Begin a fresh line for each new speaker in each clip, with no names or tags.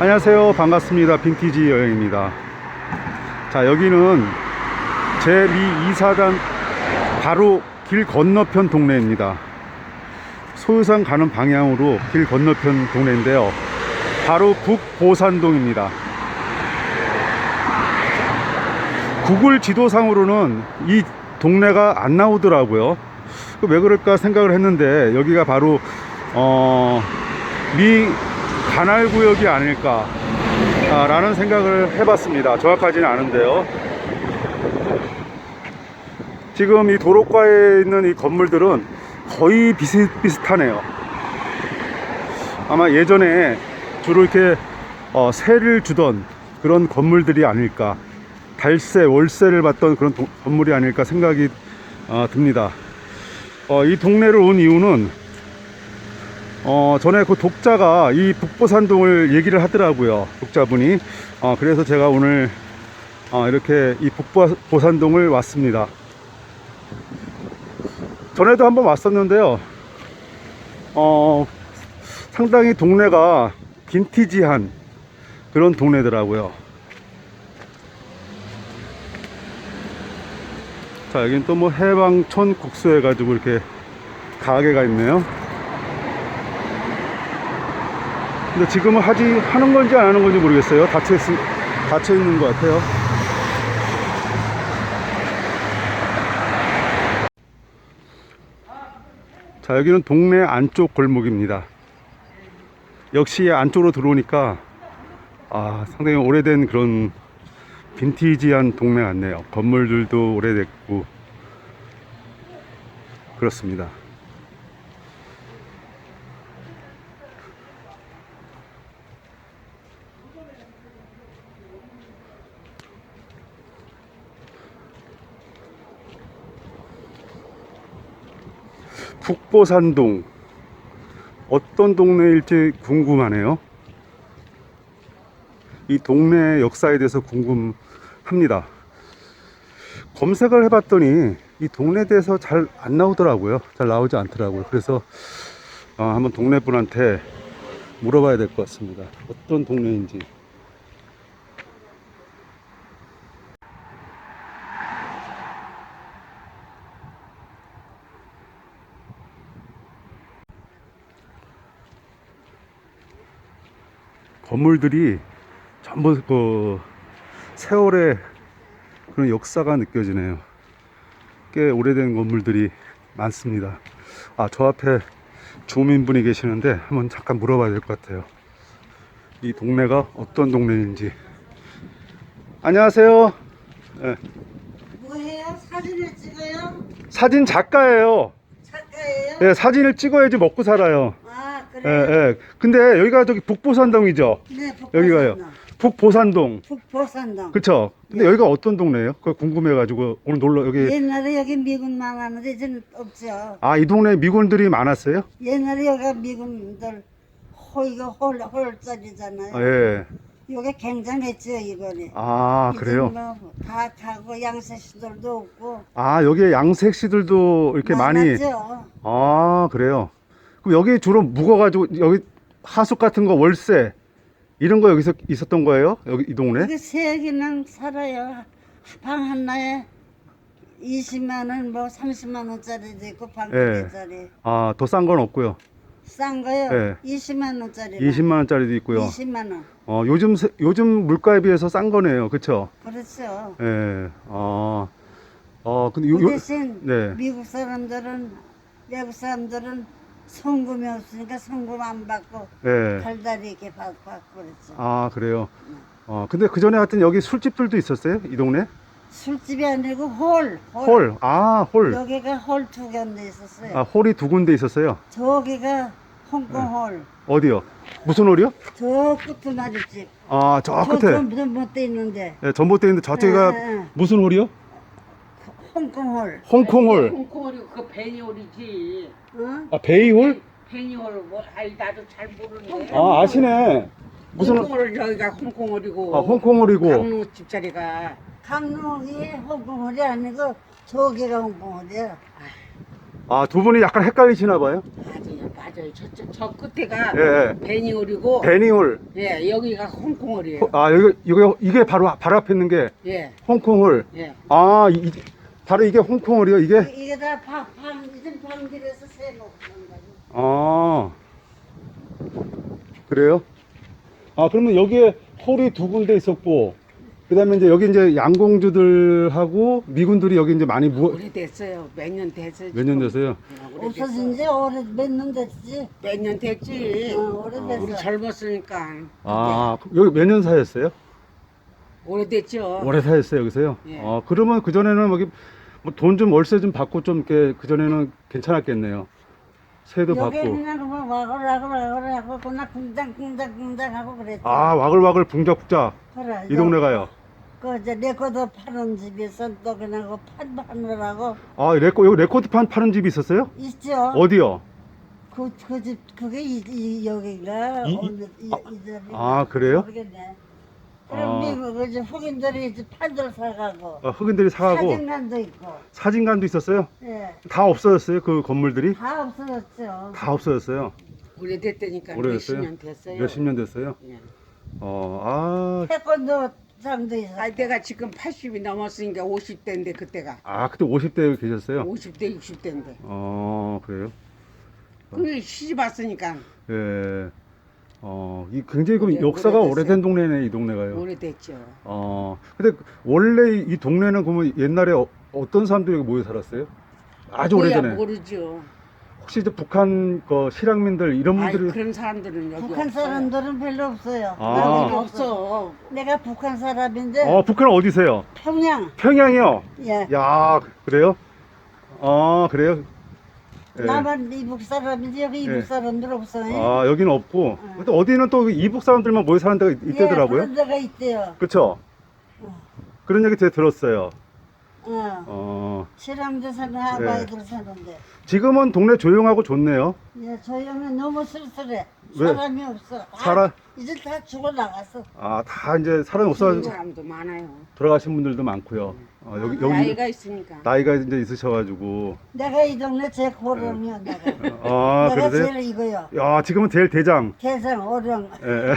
안녕하세요. 반갑습니다. 빈티지 여행입니다. 자, 여기는 제2 이사단 바로 길 건너편 동네입니다. 소유산 가는 방향으로 길 건너편 동네인데요. 바로 북보산동입니다. 구글 지도상으로는 이 동네가 안 나오더라고요. 그왜 그럴까 생각을 했는데 여기가 바로 어, 미 관할 구역이 아닐까 아, 라는 생각을 해봤습니다. 정확하지는 않은데요. 지금 이 도로가에 있는 이 건물들은 거의 비슷비슷하네요. 아마 예전에 주로 이렇게 어, 세를 주던 그런 건물들이 아닐까. 달세, 월세를 받던 그런 도- 건물이 아닐까 생각이 어, 듭니다. 어, 이 동네를 온 이유는 어, 전에 그 독자가 이 북보산동을 얘기를 하더라고요. 독자분이. 어, 그래서 제가 오늘 어, 이렇게 이 북보산동을 왔습니다. 전에도 한번 왔었는데요. 어, 상당히 동네가 빈티지한 그런 동네더라고요. 자, 여긴 또 뭐 해방촌 국수 해가지고 이렇게 가게가 있네요. 근데 지금은 하지, 하는 건지 안 하는 건지 모르겠어요. 닫혀, 있, 닫혀 있는 것 같아요. 자, 여기는 동네 안쪽 골목입니다. 역시 안쪽으로 들어오니까, 아, 상당히 오래된 그런 빈티지한 동네 같네요. 건물들도 오래됐고, 그렇습니다. 북보산동 어떤 동네일지 궁금하네요. 이 동네 역사에 대해서 궁금합니다. 검색을 해봤더니 이 동네에 대해서 잘 안 나오더라고요. 잘 나오지 않더라고요. 그래서 어, 한번 동네 분한테 물어봐야 될 것 같습니다. 어떤 동네인지. 건물들이 전부 그 세월의 그런 역사가 느껴지네요. 꽤 오래된 건물들이 많습니다. 아, 저 앞에 주민분이 계시는데 한번 잠깐 물어봐야 될 것 같아요. 이 동네가 어떤 동네인지. 안녕하세요. 예,
뭐해요? 사진을 찍어요?
사진 작가예요.
작가예요?
예, 사진을 찍어야지 먹고 살아요.
아
예,
그래?
예. 근데 여기가 저기 북보산동이죠.
네
여기가요.
북보산동.
북보산동.
북보산동
그쵸? 근데 여기가 어떤 동네예요? 그거 궁금해가지고 오늘 놀러 여기
옛날에 여기 미군 많았는데 이제는 없죠
아 이 동네에 미군들이 많았어요?
옛날에 여기가 미군들 호이가 홀, 홀짜리잖아요
아, 예.
여기 굉장했죠 이번에
아 그래요?
뭐다 타고 양세시들도 없고
아 여기에 양색 씨들도 이렇게 많이
많았죠
아 그래요? 여기 주로 묵어가지고 여기 하숙 같은 거 월세 이런 거 여기서 있었던 거예요? 여기 이 동네?
여기 세 개는 살아요 방 하나에 20만 원, 뭐 30만 원짜리도 있고 방두
예.
개짜리
아 더 싼 건 없고요.
싼 거요.
예.
20만 원짜리.
20만 원짜리도 있고요.
20만 원.
어 요즘 세- 요즘 물가에 비해서 싼 거네요, 그렇죠?
그렇죠.
예. 아, 어 근데 요,
그
요
대신
네.
미국 사람들은 외국 사람들은 성금이 없으니까 성금 안 받고
예.
달달이 이렇게 받고, 받고 그랬죠.
아 그래요. 어 근데 그 전에 하여튼 여기 술집들도 있었어요, 이 동네?
술집이 아니고 홀.
홀. 아 홀.
여기가 홀 두 군데 있었어요.
아 홀이 두 군데 있었어요.
저기가 홍콩
네.
홀.
어디요? 무슨 홀이요?
저 끝에 마주집.
아저
저
끝에.
무슨 못돼 있는데.
예, 전봇대 있는데 저쪽가
예, 예.
무슨 홀이요?
홍콩 홀.
홍콩 홀.
홍콩어리 그 베니홀이지.
어?
아 베이 홀?
베니홀 뭐 아이 나도 잘 모르는데.
아 아시네. 무슨
홍콩어리 저기가 홍콩어리고.
아 홍콩 홀이고.
강릉 집자리가.
강릉이 홍콩 홀이 아니고 저기가 홍콩 홀이야.
아, 두 분이 약간 헷갈리시나 봐요?
맞아요, 맞아요. 저, 저, 저 끝에가
예, 예.
베니올이고,
베니홀.
예, 여기가 홍콩올이에요.
아, 여기, 이거, 이게 바로, 바로 앞에 있는 게
예,
홍콩홀.
예.
아, 이, 바로 이게 홍콩홀이요, 이게?
이게 다 방, 방, 이젠 방들에서 세놓고 그런 거지.
아, 그래요? 아, 그러면 여기에 홀이 두 군데 있었고, 그 다음에 이제 여기 이제 양공주들하고 미군들이 여기 이제 많이 무,
오래됐어요. 몇 년 됐어요.
몇 년 됐어요?
없어진 지 오래 몇 년 됐지.
몇년 됐지.
어, 오래됐어.
우리 젊었으니까.
아, 여기 몇 년 사였어요?
오래됐죠.
오래 사였어요, 여기서요?
예.
어, 그러면 그전에는 여기 뭐 돈 좀 월세 좀 받고 좀 이렇게 그 전에는 괜찮았겠네요. 세도
여기
받고.
그냥 뭐 와글와글 와글 하고 그냥 쿵당쿵당쿵당 하고 그랬지.
아, 와글와글 붕작붕작.
그래.
이 동네가요.
그 이제 레코드 파는 집에서 또 그냥 그판 파느라고
아, 레코, 여기 레코드판 파는 집이 있었어요?
있죠.
어디요?
그, 그 집, 그게 이, 이 여기가
이- 이-
어느, 이, 이 집이
아, 그래요?
모르겠네.
아.
그럼 미국 이제 흑인들이 이제 판들 사가고
아, 흑인들이 사가고
사진관도 있고,
사진관도 있었어요?
예,
다 없어졌어요, 그 건물들이?
다 없어졌죠.
다 없어졌어요.
오래됐다니까
오래됐어요?
몇십 년 됐어요.
몇십 년 됐어요?
예.
어, 아,
태권도 장도 있어.
아, 내가 지금 80이 넘었으니까 50대인데 그때가
아, 그때 50대 계셨어요?
50대 60대인데
어, 그래요?
그 시집 왔으니까
예. 어, 이 굉장히 그
오래-
역사가
오래됐어요.
오래된 동네네, 이 동네가요.
오래됐죠.
어, 근데 원래 이 동네는 그러면 옛날에 어, 떤 사람들이 여기 모여 살았어요? 아주
그거야
오래전에.
모르죠.
혹시 이제 북한 그 실향민들 이런
아이,
분들이
그런 사람들은 여기
북한
없어요.
사람들은 별로 없어요.
아.
여기 없어.
내가 북한 사람인데
어, 북한 어디세요?
평양,
평양이요.
예,
야, 그래요? 아, 그래요? 예.
나만 이북 사람인데 여기 이북
예.
사람들 없어요.
아, 여기는 없고. 근데 어디는 또 이북 사람들만 모여 사는 데가 있-
예,
있대더라고요.
그런 데가 있대요.
그쵸?
어.
그런 얘기 제가 들었어요.
어.
어,
실향도 사는
예.
아바이들 사는데.
지금은 동네 조용하고 좋네요.
예, 조용히 너무 쓸쓸해.
왜?
사람이 없어. 다,
사람-
이제 다 죽어 나갔어.
아, 다 이제 사람이
없어진
없어가지고
사람도 많아요.
돌아가신 분들도 많고요. 어, 여기, 여기
나이가 있으니까.
나이가 이제 있으셔가지고.
내가 이 동네 제 고령이야, 내가.
아,
내가
그러세요?
제일 이거요.
야, 지금은 제일 대장.
대상 오령.
예, 예.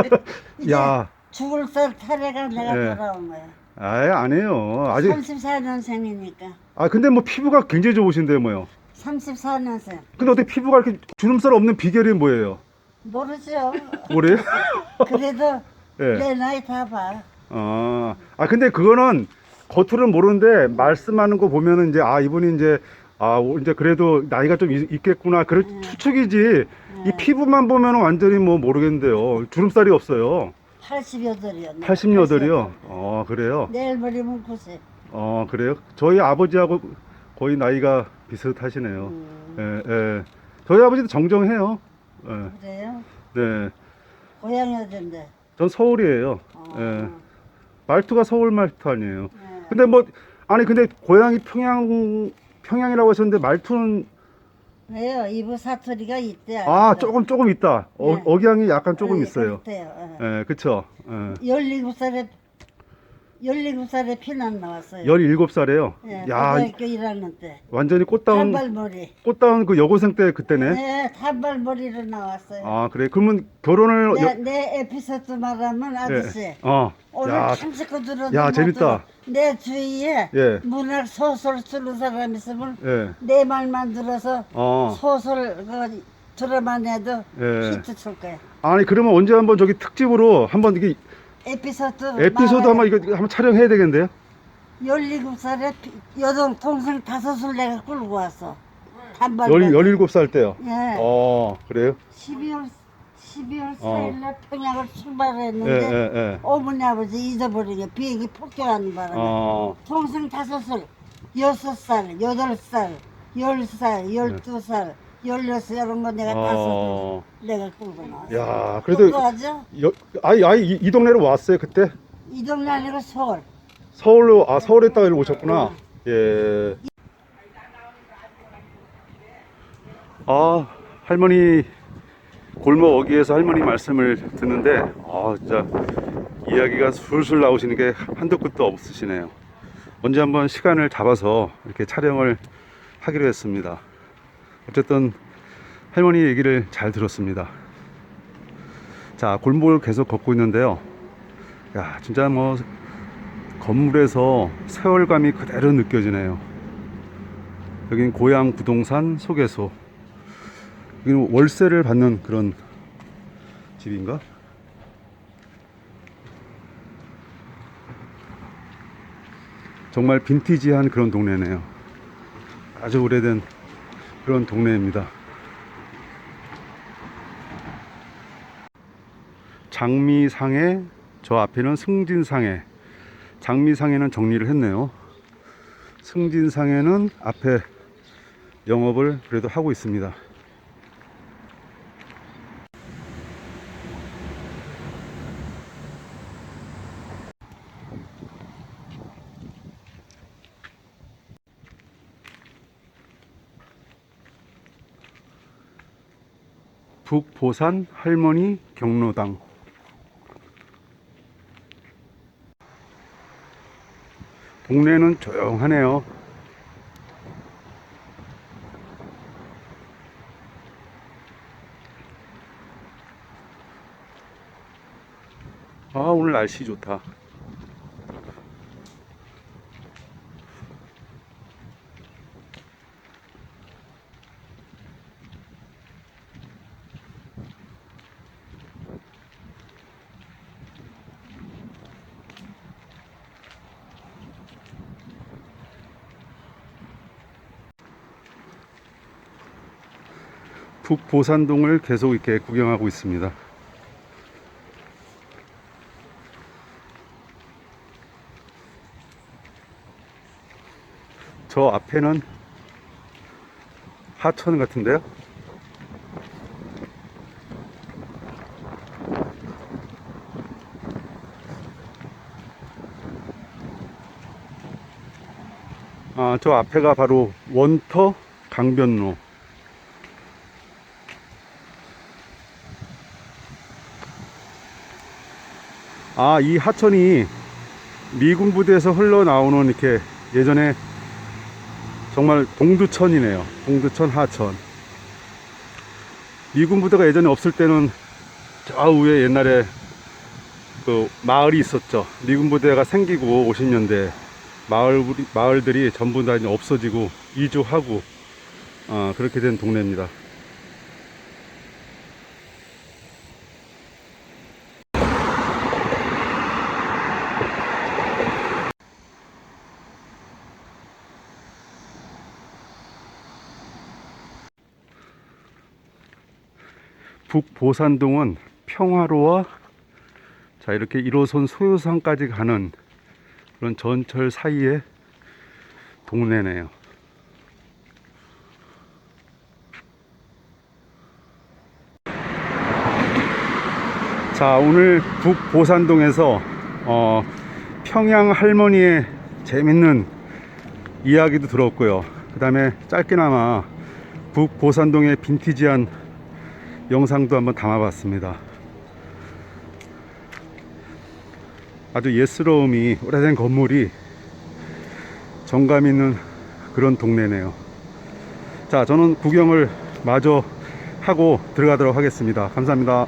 이제
야,
죽을 살 탈해가 내가
예.
돌아온 거야.
아예 아니에요. 아직.
34년생이니까.
아, 근데 뭐 피부가 굉장히 좋으신데 뭐요.
34년생.
근데 어떻게 피부가 이렇게 주름살 없는 비결이 뭐예요?
모르죠.
뭐래요?
그래도
예.
내 나이 다 봐.
아, 아 근데 그거는 겉으로는 모르는데 말씀하는 거 보면은 이제 아 이분이 이제 아 오- 이제 그래도 나이가 좀 있, 있겠구나 그런
음.
추측이지 이 피부만 보면은 완전히 뭐 모르겠는데요 주름살이 없어요
88이요.
88이요 어 그래요
내일 버리면 90.
어 그래요 저희 아버지하고 거의 나이가 비슷하시네요
음,
예, 예. 저희 아버지도 정정해요 예,
그래요?
네.
고향이 어딘데?
전 서울이에요
어.
예. 말투가 서울 말투 아니에요
예.
근데 뭐 아니 근데 고향이 평양 평양이라고 하셨는데 말투는
왜요? 이부 사투리가 있대.
아. 조금 조금 있다. 어,
네.
억양이 약간 조금
예,
있어요.
그렇대요. 예.
예, 그쵸. 예.
17살에 17살에 피난 나왔어요.
17살에요.
예,
야,
고등학교 1학년 때.
완전히 꽃다운
단발머리.
꽃다운 그 여고생 때 그때네.
네, 단발머리로 나왔어요.
아, 그래. 그러면 결혼을
내,
여-
내 에피소드 말하면 아저씨.
예. 어.
오늘
야,
들어도
야,
못
재밌다.
내 주위에
예.
문학 소설 쓰는 사람 있으면
예.
내 말만 들어서
어.
소설 그 드라마 내도
예.
히트 칠 거야.
아니 그러면 언제 한번 저기 특집으로 한번 이게
에피소드
에피소드 한번 이거 한번 촬영해야 되겠는데요?
17살에 여동 동생 다섯을 내가 끌고 왔어. 단발.
열 17살 때요.
예.
어, 그래요? 12월
12월
어.
4일날 평양을
예,
출발했는데
예, 예.
어머니 아버지 잊어버리게 비행기 폭격하는 바람에
어.
동생 다섯을 여섯 살, 여덟 살, 열 살, 열두 살, 열여섯 이런 거 내가 다섯
어.
내가 끌고 나왔어.
야, 그래도
하죠?
여, 아이 아이 이, 이 동네로 왔어요, 그때?
이 동네 아니고 서울.
서울로 아 서울에 있다가 일로 오셨구나. 예. 아 할머니 골목 어귀에서 할머니 말씀을 듣는데 아 진짜 이야기가 술술 나오시는 게 한도 끝도 없으시네요. 언제 한번 시간을 잡아서 이렇게 촬영을 하기로 했습니다. 어쨌든 할머니 얘기를 잘 들었습니다. 자, 골목을 계속 걷고 있는데요. 야, 진짜 뭐 건물에서 세월감이 그대로 느껴지네요. 여긴 고향 부동산 소개소. 여기는 월세를 받는 그런 집인가? 정말 빈티지한 그런 동네네요. 아주 오래된 그런 동네입니다. 장미상해, 저 앞에는 승진상해. 장미상해는 정리를 했네요. 승진상해는 앞에 영업을 그래도 하고 있습니다. 북보산 할머니 경로당 동네는 조용하네요. 아 오늘 날씨 좋다. 북보산동을 계속 이렇게 구경하고 있습니다. 저 앞에는 하천 같은데요? 아, 저 앞에가 바로 원터 강변로. 아, 이 하천이 미군 부대에서 흘러나오는 이렇게 예전에 정말 동두천이네요. 동두천 하천. 미군 부대가 예전에 없을 때는 저 위에 옛날에 그 마을이 있었죠. 미군 부대가 생기고 50년대 마을 마을들이 전부 다 이제 없어지고 이주하고 어, 그렇게 된 동네입니다. 북보산동은 평화로와 자 이렇게 1호선 소요상까지 가는 그런 전철 사이의 동네네요. 자 오늘 북보산동에서 어, 평양 할머니의 재밌는 이야기도 들었고요. 그 다음에 짧게나마 북보산동의 빈티지한 영상도 한번 담아봤습니다. 아주 예스러움이 오래된 건물이 정감 있는 그런 동네네요. 자, 저는 구경을 마저 하고 들어가도록 하겠습니다. 감사합니다.